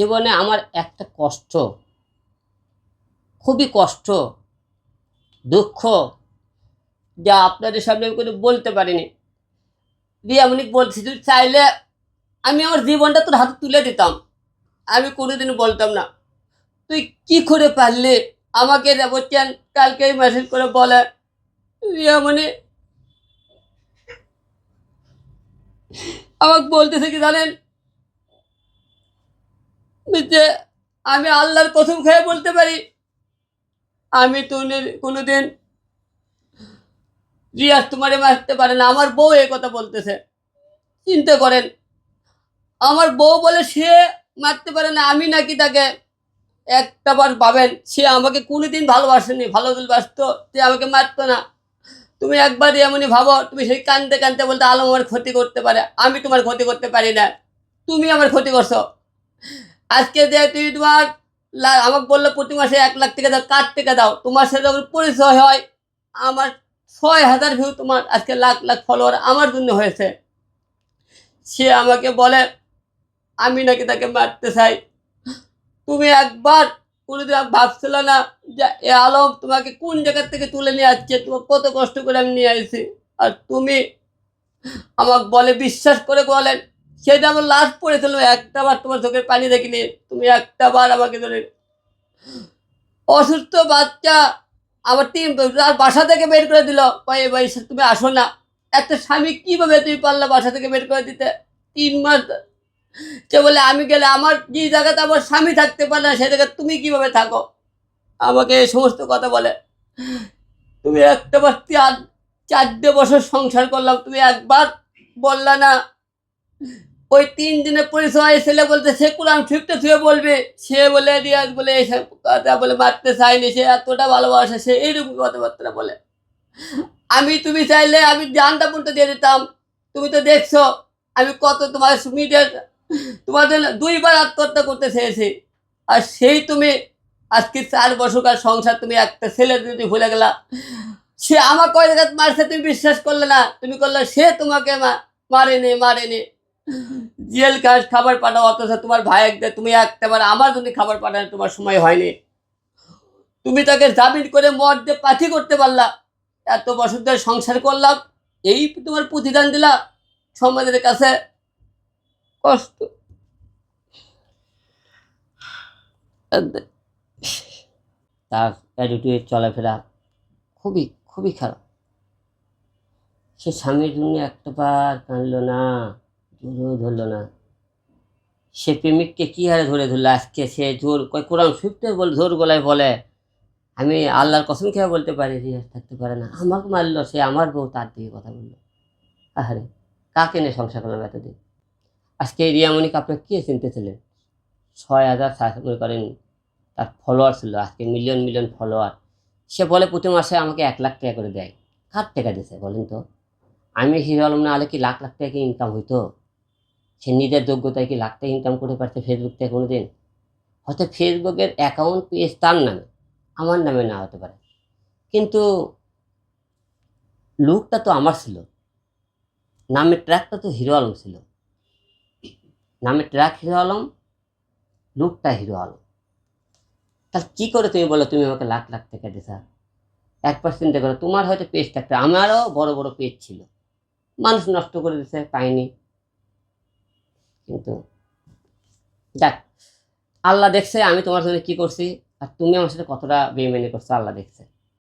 জীবনে আমার একটা কষ্ট, খুবই কষ্ট, দুঃখ, যা আপনাদের সামনে আমি কোনো বলতে পারিনি। রিয়ামনিক বলছি যদি চাইলে আমি আমার জীবনটা তোর হাতে তুলে দিতাম। আমি কোনোদিনও বলতাম না। তুই কি করে পারলি আমাকে দেবচ্ছেন কালকে মেসেজ করে বলে? রিয়ামণি আমাকে বলতেছে কি জানেন? যে আমি আল্লাহর কসম খেয়ে বলতে পারি। আমি তো কোনোদিন রিয়াজ তোমারে মারতে পারে না। আমার বউ এই কথা বলতেছে। চিন্তা করেন। আমার বউ বলে সে মারতে পারে না, আমি নাকি তাকে একটা বার পাবেন। সে আমাকে কোনোদিন ভালোবাসেনি ভালো ভালোবাসতো, সে আমাকে মারতো না। তুমি একবার এমনই ভাবো, তুমি সেই কানতে কানতে বলতে আলম আমার ক্ষতি করতে পারে। আমি তোমার ক্ষতি করতে পারি না। তুমি আমার ক্ষতি করছ। আজকে যে তুমি তোমার আমাকে বলল প্রতি মাসে এক লাখ টাকা দাও, কার টাকা দাও? তোমার সাথে আমার পরিচয় হয়, আমার ছয় হাজার ভিউ তোমার আজকে লাখ লাখ ফলোয়ার আমার জন্য হয়েছে। সে আমাকে বলে, আমি নাকি তাকে মারতে চাই। তুমি একবার কোনোদিন ভাবছিল না যে এ আলম তোমাকে কোন জায়গার থেকে তুলে নিয়ে আসছে? তোমার কত কষ্ট করে আমি নিয়ে আসছি। আর তুমি আমাকে বলে, বিশ্বাস করে বলেন সেটা আমার লাস্ট পড়েছিল একটা বার তোমার চোখের পানি দেখিনি, তুমি একটা বার আমাকে ধরে অসুস্থ বাচ্চা আমার তিন তার বাসা থেকে বের করে দিল। ভাই ভাই তুমি আসো না। একটা স্বামী কীভাবে তুমি পারলে বাসা থেকে বের করে দিতে? তিন মাস সে বলে, আমি গেলে আমার যে জায়গাতে আমার স্বামী থাকতে পারে না, সে জায়গায় তুমি কীভাবে থাকো? আমাকে এই সমস্ত কথা বলে। তুমি একটা বার চার, চারটে বছর সংসার করলাম, তুমি একবার বললা না। ওই তিন দিনের পরিচয় ছেলে বলতে সে কোরআন ফিফটে ছুঁয়ে বলবে। সে বলে, রিয়াজ বলে এইসব কথা বলে, মারতে চায়নি সে, এতটা ভালোবাসে সে, এইরকম কথাবার্তা বলে। আমি, তুমি চাইলে আমি জানটা পর্যন্ত দিয়ে দিতাম। তুমি তো দেখছ, আমি কত তোমার মিডিয়ার তোমাদের দুইবার আত্মহত্যা করতে চেয়েছি। আর সেই তুমি, আজকে চার বছরকার সংসার, তুমি একটা ছেলে যদি ভুলে গেলা, সে আমার কয় জায়গায় মারছে, তুমি বিশ্বাস করলে না। তুমি করলে সে তোমাকে মারেনি মারেনি। জেল কাজ খাবার পাঠাও, অথচ তোমার ভাই একদের তুমি একটাবার আমার জন্য খাবার পাঠানো তোমার সময় হয়নি। তুমি তাকে জামিন করে মদ দিয়ে পাঠি করতে পারলা। এত বছর ধরে সংসার করলাম, এই তোমার প্রতিদান দিলা সমাজের কাছে। কষ্ট। তার অ্যাটিটিউড চলাফেরা খুবই খুবই খারাপ। সে স্বামীর জন্য একটাবার কাঁদলো না। জোরও ধরলো না। সে প্রেমিককে কী হারে ধরে ধরলো? আজকে সে জোর কোরআন শুনতে বল, জোর গলায় বলে, আমি আল্লাহর কসম খেয়ে বলতে পারি, রিয়াজ থাকতে পারে না। আমাকে মারলো, সে আমার বউ তার দিকে কথা বলল। আহারে, কাকে নিয়ে সংসার করলাম এতদিন? আজকে এই রিয়ামণিকে আপনার কে চিনতেছিলেন? ছয় হাজার সাত মনে করেন, তার ফলোয়ার ছিল, আজকে মিলিয়ন মিলিয়ন ফলোয়ার সে বলে, প্রতি মাসে আমাকে এক লাখ টাকা করে দেয়। কার টাকা দিয়েছে বলেন তো? আমি হিরো আলম না কি লাখ লাখ টাকা ইনকাম হইতো? সে নিজের যোগ্যতায় কি লাখ টাকা ইনকাম করে পারছে ফেসবুক থেকে কোনো দিন হয়তো ফেসবুকের অ্যাকাউন্ট পেজ তার নামে, আমার নামে না হতে পারে। কিন্তু লুকটা তো আমার ছিল। নামের ট্র্যাকটা তো হিরো আলম ছিল। নামের ট্র্যাক হিরো আলম, লুকটা হিরো আলম। তাহলে কী করে তুমি বলো, তুমি আমাকে লাখ লাখ টাকা দিছা? এক চিন্তা করো। তোমার হয়তো পেজ থাকতে আমারও বড় বড় পেজ ছিল। মানুষ নষ্ট করে দিছে, পাইনি। কিন্তু দেখ, আল্লাহ দেখছে, আমি তোমার জন্য কি করছি, আর তুমি আমার সাথে কতটা বেমেনে করছ, আল্লাহ দেখছে।